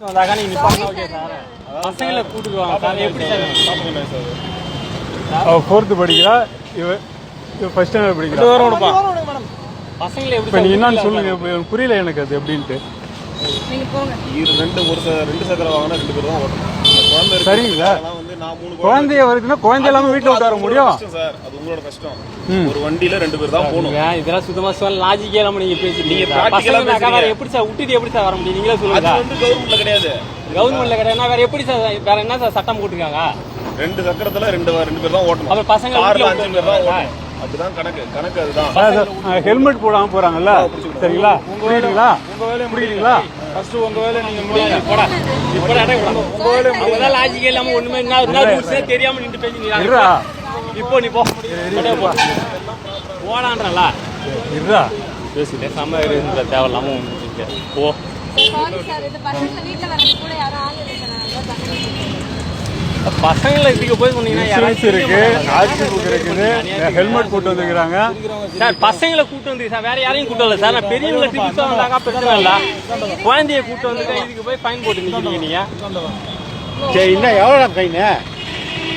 வந்தாக்கா நீங்க நிப்பாட்டினா okay sir பசங்களை கூட்டிட்டு வாங்க சார் எப்படி சார் அவ ஃபோர்த்து படிக்கிறா. இவ இவ ஃபர்ஸ்ட் ஸ்டாண்டர்ட் படிக்கிறா. வரும் விடுப்பா பசங்களை எப்படி என்னன்னு சொல்லுங்க. புரியல எனக்கு அது எப்படின்ட்டு. ரெண்டு ஒரு ச- ரெண்டு சக்கரம் வாங்கினா ரெண்டு பேர் தான் ஓட்டணும். குழந்தை குழந்தைய வருதுன்னா குழந்தை இல்லாம வீட்டுல உட்கார அது முடியும். சார். அது உங்களோட கஷ்டம். ஒரு வண்டியில ரெண்டு பேர் தான் போகணும். இதெல்லாம் சுத்தமா சொல்ல லாஜிக்கே இல்லாம நீங்க பேசுறீங்க. எப்படி சார் விட்டுட்டு எப்படி சார் வர முடியும்? நீங்களே அது சொல்லுங்க வந்து கவர்மெண்ட்ல கிடையாது. கவர்மெண்ட்ல கிடையாது. வேற எப்படி சார் வேற என்ன சார் சட்டம் போட்டுருக்காங்க? ரெண்டு சக்கரத்துல ரெண்டு ரெண்டு பேர் தான் ஓட்டணும். அப்புறம் பசங்க கார்ல அஞ்சு பேர் தான். ஓட்டணும். அதுதான் கணக்கு. கணக்கு அதுதான். ஹெல்மெட் போடாம போறாங்கல்ல? சரிங்களா? புரியுதுங்களா? புரியுதுங்களா? ஃபர்ஸ்ட் உங்க வேலை நீங்க முடியுங்க போடா. இப்போ அவங்க தான் லாஜிக்கே இல்லாம ஒண்ணுமே என்ன என்ன ரூல்ஸே தெரியாம நின்று இருடா. இப்போ நீ போ. போடான்றல. இருடா. பேசிட்டே செம்ம இருந்த தேவையில்லாம. போ. சாரி சார் இது பசங்க வீட்ல வரது கூட யாரும் ஆள் இல்லை சார் நான் அதான் பசங்க பசங்களை இதுக்கு போய் இன்சூரன்ஸ் இருக்கு ஆர்சி புக் இருக்குது ஹெல்மெட் போட்டு வந்துக்கிறாங்க. சார் பசங்களை கூட்டு வந்து சார் வேற யாரையும் கூட்டு வரல சார். நான் பெரியவங்களை டிப்ஸ் வந்தாக்கா பிரச்சனை இல்ல. குழந்தைய கூட்டு வந்து இதுக்கு போய் ஃபைன் போட்டு நிக்கிறீங்க நீங்க. சரி என்ன எவ்வளோ கைனு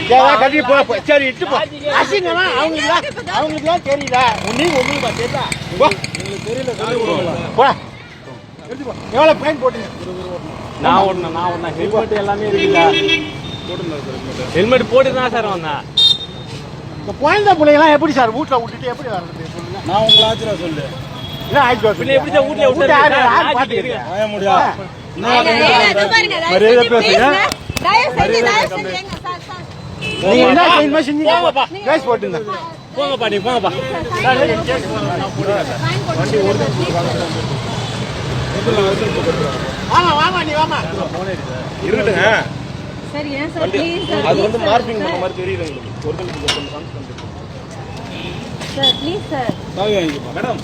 சரி கட்டி போ. சரி இட்டு போ. அசிங்கமா அவங்களுக்கு அவங்களுக்குலாம் தெரியல நீ உங்களுக்கு தெரியல. போ. போ. எடுத்து போ எவ்வளோ ஃபைன் போட்டீங்க? நான் ஒண்ணு நான் ஒண்ணு ஹெல்மெட் எல்லாமே இருக்குல்ல ஹெல்மெட் போட்டு தான் சார் வந்தேன். இந்த குழந்தை பிள்ளைங்களாம் எப்படி சார் வீட்டில் விட்டுட்டு எப்படி வர்றது? சொல்லுங்க. நான் உங்களை ஆச்சரியா சொல்லு. என்ன பின்ன எப்படி சார் வீட்டுல வீட்டு யாரு யார் பார்த்துக்கிறீங்க ஆய முடியா மரியாதை பேசுங்க. நீங்க என்ன செஞ்சீங்க. கேஸ் போட்டுங்க. போங்கப்பா நீ போங்கப்பா. ஃபைன் போட்டு வாமா வாமா நீ வாமா. இருக்கட்டுங்க சரி ஏன் சார்? ப்ளீஸ் சார் அது வந்து மார்க்கிங் பண்ண மாதிரி தெரியுது உங்களுக்கு. Original sir please sir. Madam.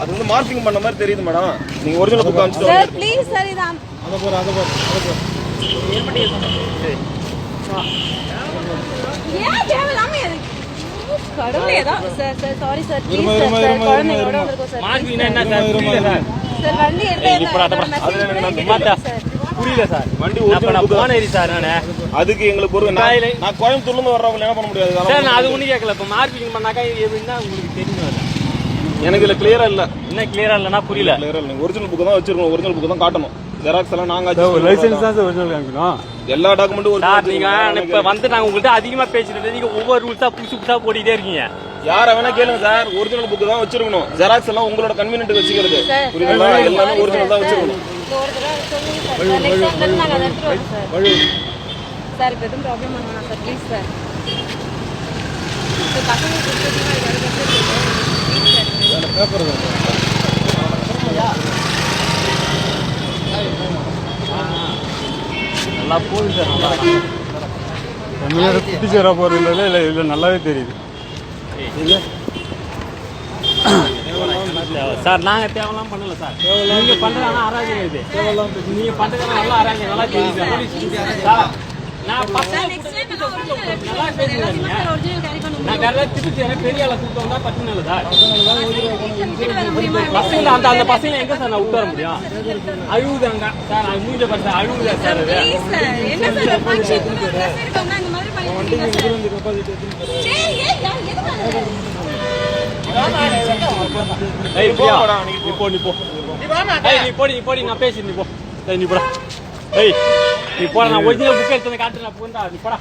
அது வந்து மார்க்கிங் பண்ண மாதிரி தெரியுது மேடம். நீங்க ஒரிஜினல் புக் அனுப்பிச்சிட்டு சார் ப்ளீஸ் சார் இது அம்- ஏன் தேவையில்லாம எதுக்கு? கடவுளே ஏதோ- sir sir sorry sir please sir sir குழந்தைங்களோட வந்திருக்கோம் சார் மார்க்கிங் என்ன சார்? புரியல சார் வண்டி மாத்தா. சார். புரியல சார். வண்டி அப்ப original நான் அதுக்கு எங்களுக்கு ஒரு நான் கோயம்புத்தூர்ல இருந்து வர்றவங்க என்ன பண்ண முடியாது? சார் நான் அது ஒண்ணு கேட்கல. இப்ப மார்க்கிங் பண்ணாக்கா இது எப்படின்னா உங்களுக்கு தெரியும். எனக்கு இதுல கிளியரா இல்ல. என்ன கிளியரா இல்லைன்னா புரியல. கிளியரா இல்ல. ஒரிஜினல் புக் தான் வச்சிருக்கணும். ஒரிஜினல் புக் தான் காட்டணும். ஜெராக்ஸ் எல்லாம் நாங்க லைசன்ஸ் தான் சார் ஒரிஜினல் காமிக்கணும் எல்லா டாக்குமெண்ட்டும் சார் நீங்க இப்ப வந்து நாங்க உங்கள்ட்ட அதிகமா பேசிட்டு நீங்க ஒவ்வொரு ரூல்ஸா புதுசு புதுசா போட்டுட்டே இருக்கீங்க. யார வேணா கேளுங்க சார் ஒரிஜினல் புக் தான் வச்சிருக்கணும் ஜெராக்ஸ் எல்லாம் உங்களோட கன்வீனியன்ட் வச்சுக்கிறது சார், புரியுதுங்களா சார், எல்லாமே சாரி ஒரிஜினல் தான் சார். வச்சிருக்கணும் இந்த ஒரு தடவை சொல்லுங்க சார் நாங்கள் தேவையெல்லாம் பண்ணல சார். நீங்கள் பண்ணுறது ஆனால் அராஜகம் இது. நீங்கள் பண்ணுறது நல்லா அராஜகம் நல்லா தெரியுது பசங்க சார். சார் நான் பசங்க நான் நான். வேற செய்யறேன் பெரிய ஆளை கூட்டம் வந்தா முடியுமா? பசங்க அந்த அந்த பசங்க எங்க சார்? நான் வர முடியும்? அழுகுதாங்க சார் அது? மூஞ்ச பார்த்து அழுகுதா சார் நீ போ நீ போ. நீ போடி நீ போடி நான் பேசி நீ போ. ஏய் நீ போடா. ஏய் நீ நீ போட நான் ஒரிஜினல் புக் எடுத்து காட்டுறேன். போண்டா நீ போடா.